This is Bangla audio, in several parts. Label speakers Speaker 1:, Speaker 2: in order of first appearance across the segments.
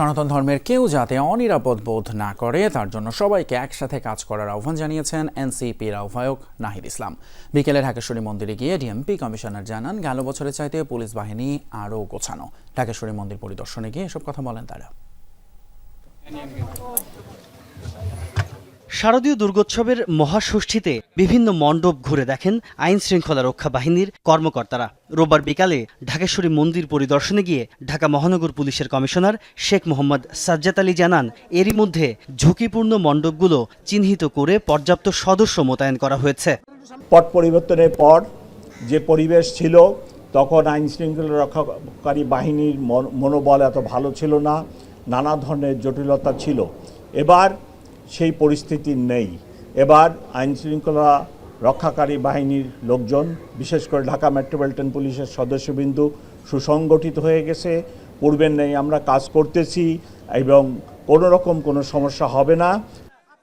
Speaker 1: সনাতন ধর্মের কেউ যাতে অনিরাপদ বোধ না করে, তার জন্য সবাইকে একসাথে কাজ করার আহ্বান জানিয়েছেন এনসিপির আহ্বায়ক নাহিদ ইসলাম। বিকেলে ঢাকেশ্বরী মন্দিরে গিয়ে ডিএমপি কমিশনার জানান, গেল বছরের চাইতে পুলিশ বাহিনী আরও গোছানো। ঢাকেশ্বরী মন্দির পরিদর্শনে গিয়ে এসব কথা বলেন তারা।
Speaker 2: শারদীয় দুর্গোৎসবের মহাষষ্ঠীতে বিভিন্ন মণ্ডপ ঘুরে দেখেন আইন শৃঙ্খলা রক্ষা বাহিনীর কর্মকর্তারা। রোববার বিকালে ঢাকেশ্বরী মন্দির পরিদর্শনে গিয়ে ঢাকা মহানগর পুলিশের কমিশনার শেখ মোহাম্মদ সাজ্জাদ আলী জানান, এরই মধ্যে ঝুঁকিপূর্ণ মণ্ডপগুলো চিহ্নিত করে পর্যাপ্ত সদস্য মোতায়েন করা হয়েছে।
Speaker 3: পট পরিবর্তনের পর যে পরিবেশ ছিল, তখন আইন শৃঙ্খলা রক্ষাকারী বাহিনীর মন- মনোবল এত ভালো ছিল না, নানা ধরনের জটিলতা ছিল। এবার সেই পরিস্থিতি নেই। এবার আইন শৃঙ্খলা রক্ষাকারী বাহিনীর লোকজন বিশেষ করে ঢাকা মেট্রোপলিটন পুলিশের সদস্যবিন্দু সুসংগঠিত হয়ে গেছে। পূর্বের নেই আমরা কাজ করতেছি এবং কোনো রকম কোনো সমস্যা হবে না।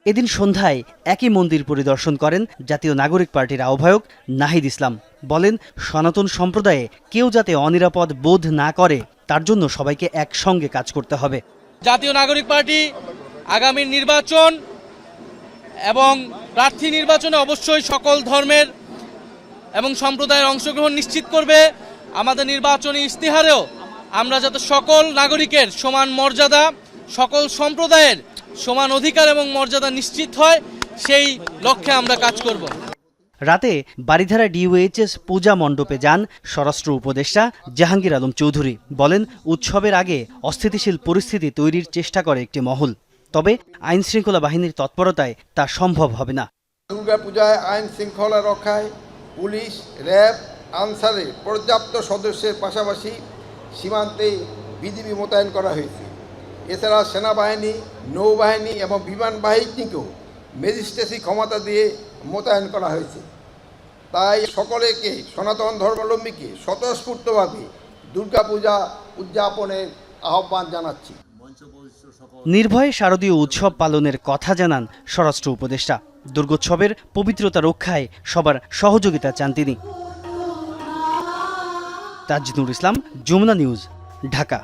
Speaker 2: এদিন সন্ধ্যায় একই মন্দির পরিদর্শন করেন জাতীয় নাগরিক পার্টির আহ্বায়ক নাহিদ ইসলাম। বলেন সনাতন সম্প্রদায়ে কেউ যাতে অনিরাপদ বোধ না করে তার জন্য সবাইকে একসঙ্গে কাজ করতে হবে।
Speaker 4: জাতীয় নাগরিক পার্টি আগামী নির্বাচন এবং প্রার্থী নির্বাচনে অবশ্যই সকল ধর্মের এবং সম্প্রদায়ের অংশগ্রহণ নিশ্চিত করবে। আমাদের নির্বাচনী ইস্তিহারেও আমরা যাতে সকল নাগরিকের সমান মর্যাদা, সকল সম্প্রদায়ের সমান অধিকার এবং মর্যাদা নিশ্চিত হয়, সেই লক্ষ্যে আমরা কাজ করব।
Speaker 2: রাতে বারিধারা ডিওএইচএস পূজা মণ্ডপে যান স্বরাষ্ট্র উপদেষ্টা জাহাঙ্গীর আলম চৌধুরী। বলেন, উৎসবের আগে অস্থিতিশীল পরিস্থিতি তৈরির চেষ্টা করে একটি মহল। তবে আইন শৃঙ্খলা বাহিনীর তৎপরতায় তা সম্ভব হবে না।
Speaker 5: দুর্গাপূজায় আইন শৃঙ্খলা রক্ষায় পুলিশ, র্যাব, আনসারে পর্যাপ্ত সদস্যের পাশাপাশি সীমান্তে বিজিবি মোতায়েন করা হয়েছে। এছাড়া সেনাবাহিনী, নৌবাহিনী এবং বিমান বাহিনীকেও ম্যাজিস্ট্রেসি ক্ষমতা দিয়ে মোতায়েন করা হয়েছে। তাই সকলেকে সনাতন ধর্মাবলম্বীকে স্বতঃস্ফূর্তভাবে দুর্গাপূজা উদযাপনের আহ্বান জানাচ্ছি।
Speaker 2: নির্ভয়ে শারদীয় উৎসব পালনের কথা জানান স্বরাষ্ট্র উপদেষ্টা। দুর্গোৎসবের পবিত্রতা রক্ষায় সবার সহযোগিতা চান তিনি। তাজনুর ইসলাম, যমুনা নিউজ, ঢাকা।